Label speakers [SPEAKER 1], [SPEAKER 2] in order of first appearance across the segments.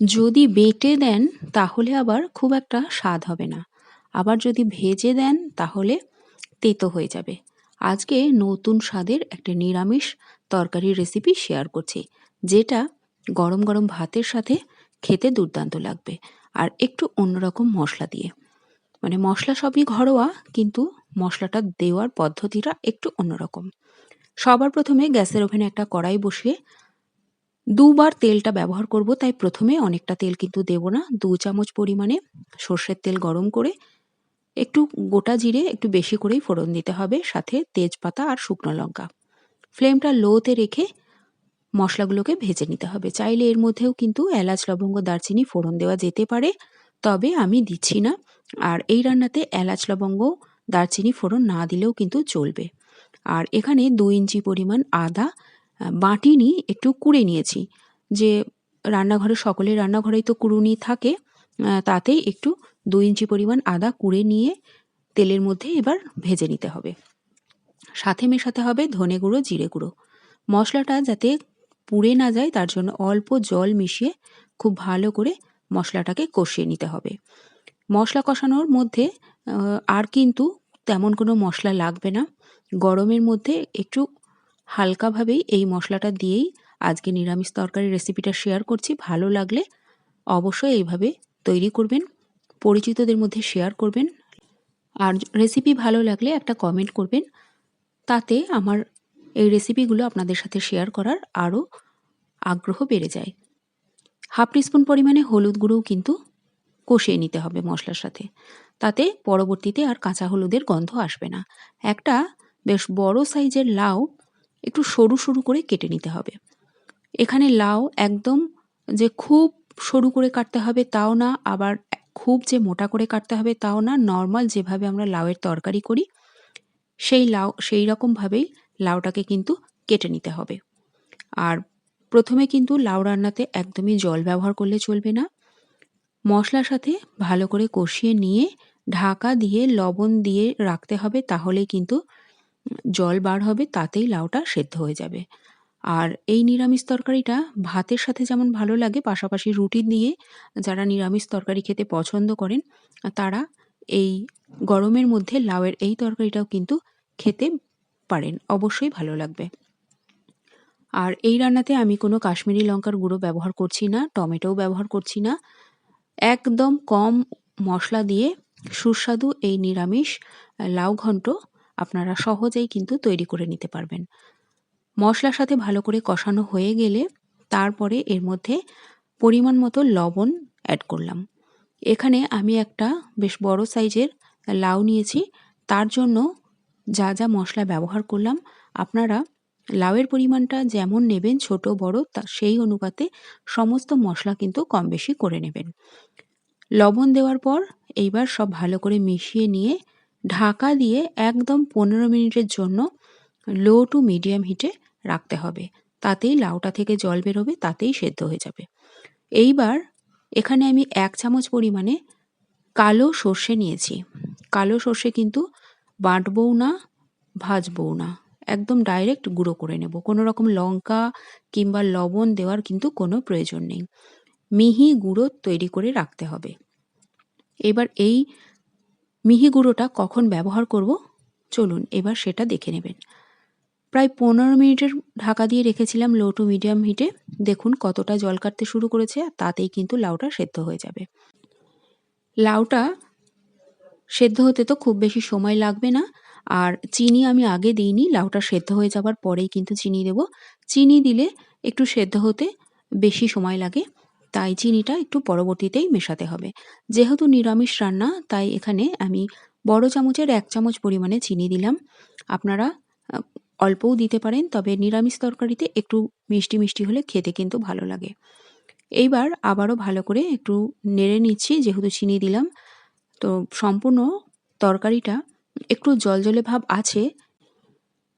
[SPEAKER 1] যদি বেটে দেন, তাহলে আবার খুব একটা স্বাদ হবে না। আবার যদি ভেজে দেন, তাহলে তেতো হয়ে যাবে। আজকে নতুন স্বাদের একটা নিরামিষ তরকারি রেসিপি শেয়ার করছি, যেটা গরম গরম ভাতের সাথে খেতে দুর্দান্ত লাগবে আর একটু অন্যরকম মশলা দিয়ে। মানে মশলা সবই ঘরোয়া, কিন্তু মশলাটা দেওয়ার পদ্ধতিটা একটু অন্যরকম। সবার প্রথমে গ্যাসের ওভেনে একটা কড়াই বসিয়ে দুবার তেলটা ব্যবহার করব, তাই প্রথমে অনেকটা তেল কিন্তু দেব না। দু চামচ পরিমাণে সর্ষের তেল গরম করে একটু গোটা জিরে একটু বেশি করেই ফোড়ন দিতে হবে, সাথে তেজপাতা আর শুকনো লঙ্কা। ফ্লেমটা লোতে রেখে মশলাগুলোকে ভেজে নিতে হবে। চাইলে এর মধ্যেও কিন্তু এলাচ, লবঙ্গ, দারচিনি ফোড়ন দেওয়া যেতে পারে, তবে আমি দিচ্ছি না। আর এই রান্নাতে এলাচ, লবঙ্গ, দারচিনি ফোড়ন না দিলেও কিন্তু চলবে। আর এখানে দু ইঞ্চি পরিমাণ আদা বাটিনি একটু কুড়ে নিয়েছি। যে রান্নাঘরে, সকলের রান্নাঘরেই তো কুড়ুনি থাকে তাতেই একটু দু ইঞ্চি পরিমাণ আদা কুড়ে নিয়ে তেলের মধ্যে এবার ভেজে নিতে হবে। সাথে মেশাতে হবে ধনে গুঁড়ো, জিরে গুঁড়ো। মশলাটা যাতে পুড়ে না যায়, তার জন্য অল্প জল মিশিয়ে খুব ভালো করে মশলাটাকে কষিয়ে নিতে হবে। মশলা কষানোর মধ্যে আর কিন্তু তেমন কোনো মশলা লাগবে না। গরমের মধ্যে একটু হালকাভাবেই এই মশলাটা দিয়েই আজকে নিরামিষ তরকারি রেসিপিটা শেয়ার করছি। ভালো লাগলে অবশ্যই এইভাবে তৈরি করবেন, পরিচিতদের মধ্যে শেয়ার করবেন। আর রেসিপি ভালো লাগলে একটা কমেন্ট করবেন, তাতে আমার এই রেসিপিগুলো আপনাদের সাথে শেয়ার করার আরও আগ্রহ বেড়ে যায়। হাফ টিস্পুন পরিমাণে হলুদ গুঁড়োও কিন্তু কষিয়ে নিতে হবে মশলার সাথে, তাতে পরবর্তীতে আর কাঁচা হলুদের গন্ধ আসবে না। একটা বেশ বড় সাইজের লাউ একটু সরু সরু করে কেটে নিতে হবে। এখানে লাউ একদম যে খুব সরু করে কাটতে হবে তাও না, আবার খুব যে মোটা করে কাটতে হবে তাও না, নর্মাল যেভাবে আমরা লাউয়ের তরকারি করি, সেই লাউ, সেই রকমভাবেই লাউটাকে কিন্তু কেটে নিতে হবে। আর প্রথমে কিন্তু লাউ রান্নাতে একদমই জল ব্যবহার করলে চলবে না। মশলার সাথে ভালো করে কষিয়ে নিয়ে ঢাকা দিয়ে লবণ দিয়ে রাখতে হবে তাহলে কিন্তু জল বার হবে তাতেই লাউটা সেদ্ধ হয়ে যাবে। আর এই নিরামিষ তরকারিটা ভাতের সাথে যেমন ভালো লাগে, পাশাপাশি রুটি দিয়ে যারা নিরামিষ তরকারি খেতে পছন্দ করেন, তারা এই গরমের মধ্যে লাউয়ের এই তরকারিটাও কিন্তু খেতে পারেন, অবশ্যই ভালো লাগবে। আর এই রান্নাতে আমি কোনো কাশ্মীরি লঙ্কার গুঁড়ো ব্যবহার করছি না, টমেটোও ব্যবহার করছি না। একদম কম মশলা দিয়ে সুস্বাদু এই নিরামিষ লাউ ঘন্ট আপনারা সহজেই কিন্তু তৈরি করে নিতে পারবেন। মশলার সাথে ভালো করে কষানো হয়ে গেলে তারপরে এর মধ্যে পরিমাণ মতো লবণ অ্যাড করলাম। এখানে আমি একটা বেশ বড় সাইজের লাউ নিয়েছি, তার জন্য যা যা মশলা ব্যবহার করলাম, আপনারা লাউয়ের পরিমাণটা যেমন নেবেন ছোট, বড়, তা সেই অনুপাতে সমস্ত মশলা কিন্তু কম বেশি করে নেবেন। লবণ দেওয়ার পর এইবার সব ভালো করে মিশিয়ে নিয়ে ঢাকা দিয়ে একদম পনেরো মিনিটের জন্য লো টু মিডিয়াম হিটে রাখতে হবে। তাতেই লাউটা থেকে জল বেরোবে, তাতেই সেদ্ধ হয়ে যাবে। এইবার এখানে আমি এক চামচ পরিমাণে কালো সর্ষে নিয়েছি। কালো সর্ষে কিন্তু বাটবও না, ভাজবও না। একদম ডাইরেক্ট গুঁড়ো করে নেব। কোনো রকম লঙ্কা কিংবা লবণ দেওয়ার কিন্তু কোনো প্রয়োজন নেই। মিহি গুঁড়ো তৈরি করে রাখতে হবে। এবার এই মিহি গুঁড়োটা কখন ব্যবহার করব? চলুন, এবার সেটা দেখে নেবেন। প্রায় পনেরো মিনিটের ঢাকা দিয়ে রেখেছিলাম লো টু মিডিয়াম হিটে। দেখুন কতটা জল কাটতে শুরু করেছে, আর তাতেই কিন্তু লাউটা সেদ্ধ হয়ে যাবে। লাউটা সেদ্ধ হতে তো খুব বেশি সময় লাগবে না, আর চিনি আমি আগে দিইনি, লাউটা সেদ্ধ হয়ে যাবার পরেই কিন্তু চিনি দেব। চিনি দিলে একটু সেদ্ধ হতে বেশি সময় লাগে। তাই চিনিটা একটু পরবর্তীতেই মেশাতে হবে। যেহেতু নিরামিষ রান্না, তাই এখানে আমি বড় চামচের এক চামচ পরিমাণে চিনি দিলাম। আপনারা অল্পও দিতে পারেন, তবে নিরামিষ তরকারিতে একটু মিষ্টি মিষ্টি হলে খেতে কিন্তু ভালো লাগে। এইবার আবারও ভালো করে একটু নেড়ে নিচ্ছি, যেহেতু চিনি দিলাম। তো সম্পূর্ণ তরকারিটা একটু জলজলে ভাব আছে।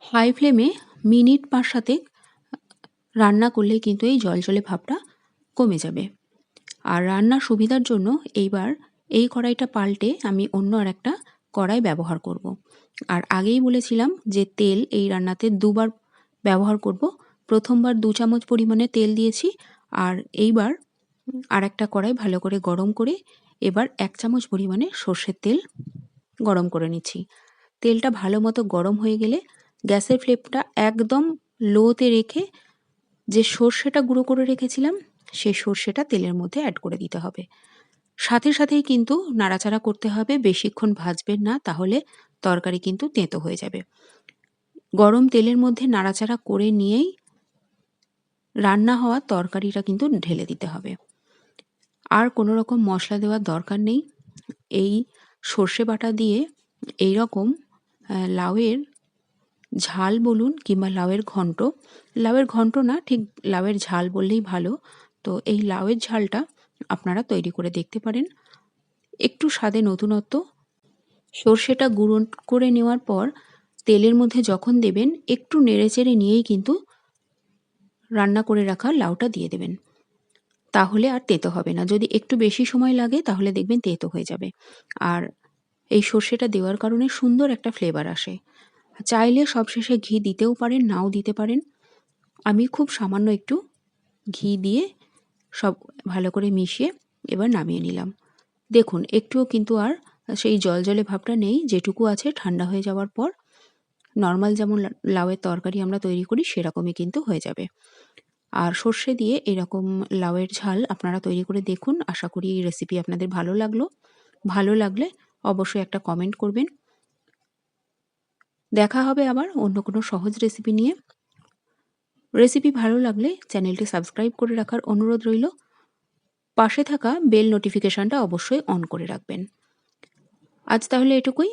[SPEAKER 1] হাই ফ্লেমে মিনিট পাঁচ সাথে রান্না করলে কিন্তু এই জলজলে ভাবটা কমে যাবে। আর রান্নার সুবিধার জন্য এইবার এই কড়াইটা পাল্টে আমি অন্য আর একটা কড়াই ব্যবহার করব। আর আগেই বলেছিলাম যে তেল এই রান্নাতে দুবার ব্যবহার করব। প্রথমবার দু চামচ পরিমাণে তেল দিয়েছি আর এইবার আর একটা কড়াই ভালো করে গরম করে এবার এক চামচ পরিমাণে সর্ষের তেল গরম করে নিচ্ছি। তেলটা ভালো মতো গরম হয়ে গেলে গ্যাসের ফ্লেমটা একদম লোতে রেখে যে সর্ষেটা গুঁড়ো করে রেখেছিলাম সেই সর্ষেটা তেলের মধ্যে অ্যাড করে দিতে হবে। সাথে সাথেই কিন্তু নাড়াচাড়া করতে হবে, বেশিক্ষণ ভাজবেন না, তাহলে তরকারি কিন্তু তেঁতো হয়ে যাবে। গরম তেলের মধ্যে নাড়াচাড়া করে নিয়েই রান্না হওয়া তরকারিটা কিন্তু ঢেলে দিতে হবে। আর কোনো রকম মশলা দেওয়ার দরকার নেই। এই সর্ষে বাটা দিয়ে এই রকম লাউয়ের ঝাল বলুন কিংবা লাউয়ের ঘন্ট লাউয়ের ঘন্ট না, ঠিক লাউয়ের ঝাল বললেই ভালো। তো এই লাউয়ের ঝালটা আপনারা তৈরি করে দেখতে পারেন। একটু স্বাদে নতুনত্ব। সর্ষেটা গুঁড়ো করে নেওয়ার পর তেলের মধ্যে যখন দেবেন, একটু নেড়েচেড়ে নিয়েই কিন্তু রান্না করে রাখা লাউটা দিয়ে দেবেন। তাহলে আর তেতো হবে না। যদি একটু বেশি সময় লাগে, তাহলে দেখবেন তেতো হয়ে যাবে। আর এই সর্ষেটা দেওয়ার কারণে সুন্দর একটা ফ্লেভার আসে। চাইলে সবশেষে ঘি দিতেও পারেন, নাও দিতে পারেন। আমি খুব সামান্য একটু ঘি দিয়ে সব ভালো করে মিশিয়ে এবার নামিয়ে নিলাম। দেখুন, একটুও কিন্তু আর সেই জল জলে ভাবটা নেই, যেটুকু আছে ঠান্ডা হয়ে যাওয়ার পর নর্মাল যেমন লাউয়ের তরকারি আমরা তৈরি করি, সেরকমই কিন্তু হয়ে যাবে। আর সর্ষে দিয়ে এরকম লাউয়ের ঝাল আপনারা তৈরি করে দেখুন, আশা করি এই রেসিপি আপনাদের ভালো লাগল। ভালো লাগলে অবশ্যই একটা কমেন্ট করবেন। দেখা হবে আবার অন্য কোনো সহজ রেসিপি নিয়ে। রেসিপি ভালো লাগলে চ্যানেলটি সাবস্ক্রাইব করে রাখার অনুরোধ রইল। পাশে থাকা বেল নোটিফিকেশানটা অবশ্যই অন করে রাখবেন। আজ তাহলে এটুকুই।